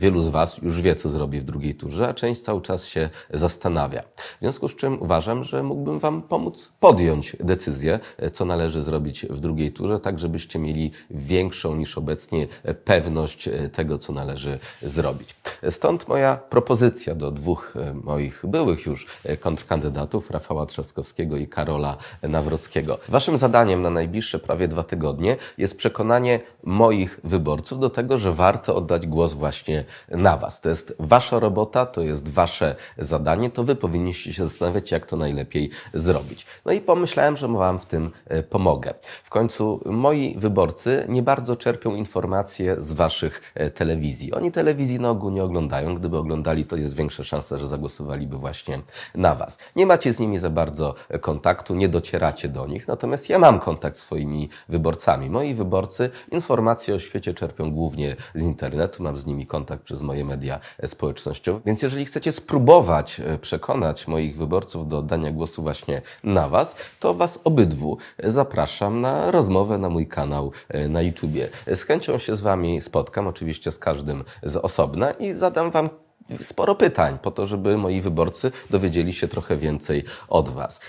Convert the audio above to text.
Wielu z Was już wie, co zrobi w drugiej turze, a część cały czas się zastanawia. W związku z czym uważam, że mógłbym Wam pomóc podjąć decyzję, co należy zrobić w drugiej turze, tak żebyście mieli większą niż obecnie pewność tego, co należy zrobić. Stąd moja propozycja do dwóch e, moich byłych już e, kontrkandydatów, Rafała Trzaskowskiego i Karola Nawrockiego. Waszym zadaniem na najbliższe prawie dwa tygodnie jest przekonanie moich wyborców do tego, że warto oddać głos właśnie na Was. To jest Wasza robota, to jest Wasze zadanie, to Wy powinniście się zastanawiać, jak to najlepiej zrobić. No i pomyślałem, że Wam w tym e, pomogę. W końcu moi wyborcy nie bardzo czerpią informacje z Waszych telewizji. Oni telewizji na ogół nie oglądają. Gdyby oglądali, to jest większa szansa, że zagłosowaliby właśnie na Was. Nie macie z nimi za bardzo kontaktu, nie docieracie do nich, natomiast ja mam kontakt z swoimi wyborcami. Moi wyborcy informacje o świecie czerpią głównie z internetu, mam z nimi kontakt przez moje media społecznościowe. Więc jeżeli chcecie spróbować e, przekonać moich wyborców do oddania głosu właśnie na Was, to Was obydwu zapraszam na rozmowę na mój kanał e, na YouTubie. E, Z chęcią się z Wami spotkam, oczywiście z każdym z osobna i zadam Wam sporo pytań po to, żeby moi wyborcy dowiedzieli się trochę więcej od Was.